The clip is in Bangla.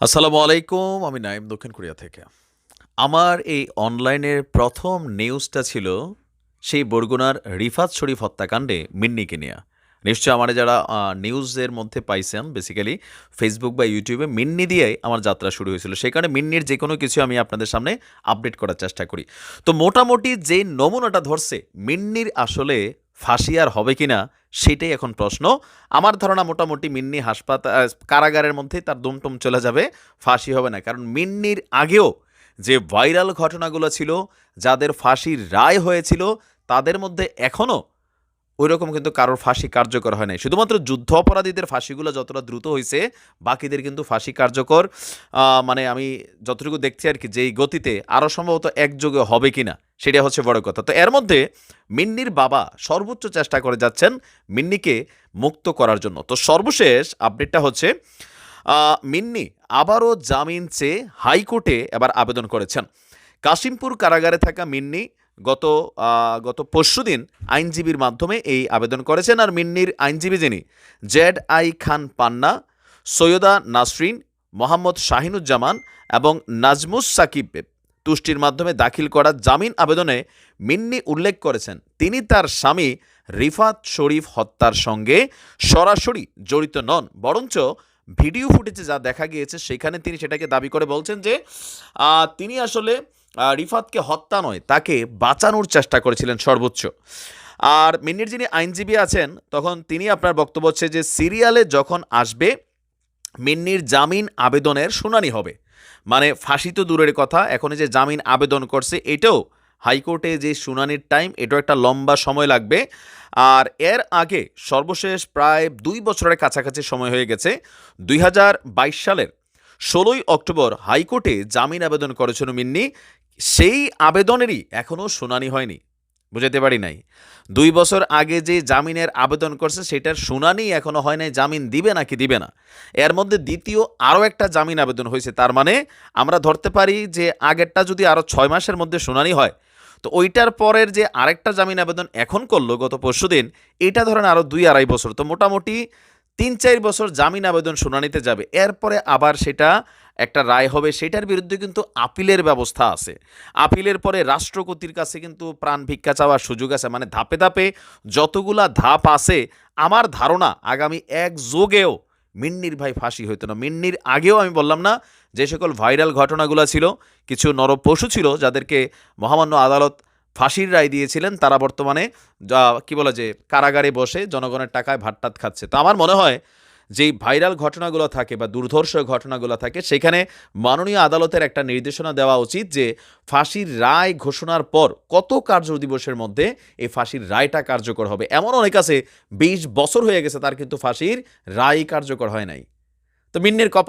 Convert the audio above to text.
আসসালামু আলাইকুম, আমি নাইম দক্ষিণ কোরিয়া থেকে। আমার এই অনলাইনের প্রথম নিউজটা ছিল সেই বরগুনার রিফাত শরীফ হত্যাকাণ্ডে মিন্নিকে নিয়ে। নিশ্চয় আমার যারা নিউজের মধ্যে পাইছেন বেসিক্যালি ফেসবুক বা ইউটিউবে মিন্নি দিয়েই আমার যাত্রা শুরু হয়েছিল। সেই কারণে মিন্নির যে কোনো কিছু আমি আপনাদের সামনে আপডেট করার চেষ্টা করি। তো মোটামুটি যে নমুনাটা ধরছে, মিন্নির আসলে ফাঁসি আর হবে কিনা সেটাই এখন প্রশ্ন। আমার ধারণা মোটামুটি মিন্নি হাসপাতাল কারাগারের মধ্যেই তার দুমটুম চলে যাবে, ফাঁসি হবে না। কারণ মিন্নির আগেও যে ভাইরাল ঘটনাগুলো ছিল, যাদের ফাঁসির রায় হয়েছিল, তাদের মধ্যে এখনও ওই রকম কিন্তু কারোর ফাঁসি কার্যকর হয় নাই। শুধুমাত্র যুদ্ধ অপরাধীদের ফাঁসিগুলো যতটা দ্রুত হয়েছে, বাকিদের কিন্তু ফাঁসি কার্যকর মানে আমি যতটুকু দেখছি আর কি, যেই গতিতে আরও সম্ভবত একযোগে হবে কিনা। সেটা হচ্ছে বড় কথা। তো এর মধ্যে মিন্নির বাবা সর্বোচ্চ চেষ্টা করে যাচ্ছেন মিন্নিকে মুক্ত করার জন্য। তো সর্বশেষ আপডেটটা হচ্ছে মিন্নি আবারও জামিন চেয়ে হাইকোর্টে এবার আবেদন করেছেন। কাশিমপুর কারাগারে থাকা মিন্নি গত গত পরশুদিন আইনজীবীর মাধ্যমে এই আবেদন করেছেন আর মিন্নির আইনজীবী যিনি জেড আই খান পান্না, সৈয়দা নাসরিন, মোহাম্মদ শাহিনুজ্জামান এবং নাজমুস সাকিব তুষ্টির মাধ্যমে দাখিল করা জামিন আবেদনে মিন্নি উল্লেখ করেছেন। তিনি তার স্বামী রিফাত শরীফ হত্যার সঙ্গে সরাসরি জড়িত নন, বরঞ্চ ভিডিও ফুটেজে যা দেখা গিয়েছে সেখানে তিনি সেটাকে দাবি করে বলছেন যে তিনি আসলে রিফাতকে হত্যা নয়, তাকে বাঁচানোর চেষ্টা করেছিলেন সর্বোচ্চ। আর মিন্নির যিনি আইনজীবী আছেন, তখন তিনি আপনার বক্তব্য হচ্ছে যে, সিরিয়ালে যখন আসবে, মিন্নির জামিন আবেদনের শুনানি হবে। মানে ফাঁসি তো দূরের কথা এখন যে জামিন আবেদন করছে, এটাও হাইকোর্টে যে শুনানির টাইম, এটাও একটা লম্বা সময় লাগবে। আর এর আগে সর্বশেষ প্রায় দুই বছরের কাছাকাছি সময় হয়ে গেছে, দুই হাজার বাইশ সালের ষোলোই অক্টোবর হাইকোর্টে জামিন আবেদন করেছিল মিন্নি, সেই আবেদনেরই এখনও শুনানি হয়নি। বুঝাতে পারি নাই। দুই বছর আগে যে জামিনের আবেদন করছে, সেটার শুনানি এখনও হয় নাই, জামিন দিবে নাকি দিবে না। এর মধ্যে দ্বিতীয় আরও একটা জামিন আবেদন হয়েছে, তার মানে আমরা ধরতে পারি যে আগেরটা যদি আরও ছয় মাসের মধ্যে শুনানি হয়, তো ওইটার পরের যে আরেকটা জামিন আবেদন এখন করল গত পরশুদিন এটা ধরেন আরও দুই আড়াই বছর, তো মোটামুটি তিন চার বছর জামিন আবেদন শুনানিতে যাবে। এরপরে আবার সেটা একটা রায় হবে, সেটার বিরুদ্ধে কিন্তু আপিলের ব্যবস্থা আছে। আপিলের পরে রাষ্ট্রপতির কাছে কিন্তু প্রাণ ভিক্ষা চাওয়ার সুযোগ আছে। মানে ধাপে ধাপে যতগুলা ধাপ আছে, আমার ধারণা আগামী এক যোগেও মিন্নির ভাই ফাঁসি হইতো না। মিন্নির আগেও আমি বললাম না, যে সকল ভাইরাল ঘটনাগুলো ছিল, কিছু নরপশু ছিল, যাদেরকে মহামান্য আদালত ফাঁসির রায় দিয়েছিলেন, তারা বর্তমানে কি বলে যে, কারাগারে বসে জনগণের টাকায় ভাট্টাত খাচ্ছে। তো আমার মনে হয় যেই ভাইরাল ঘটনাগুলো থাকে বা দুর্ধর্ষ ঘটনাগুলো থাকে, সেখানে মাননীয় আদালতের একটা নির্দেশনা দেওয়া উচিত যে ফাঁসির রায় ঘোষণার পর কত কার্য দিবসের মধ্যে এই ফাঁসির রায়টা কার্যকর হবে? এমন অনেক আছে, বিশ বছর হয়ে গেছে তার কিন্তু ফাঁসির রায় কার্যকর হয় নাই। তো মিন্নের কপা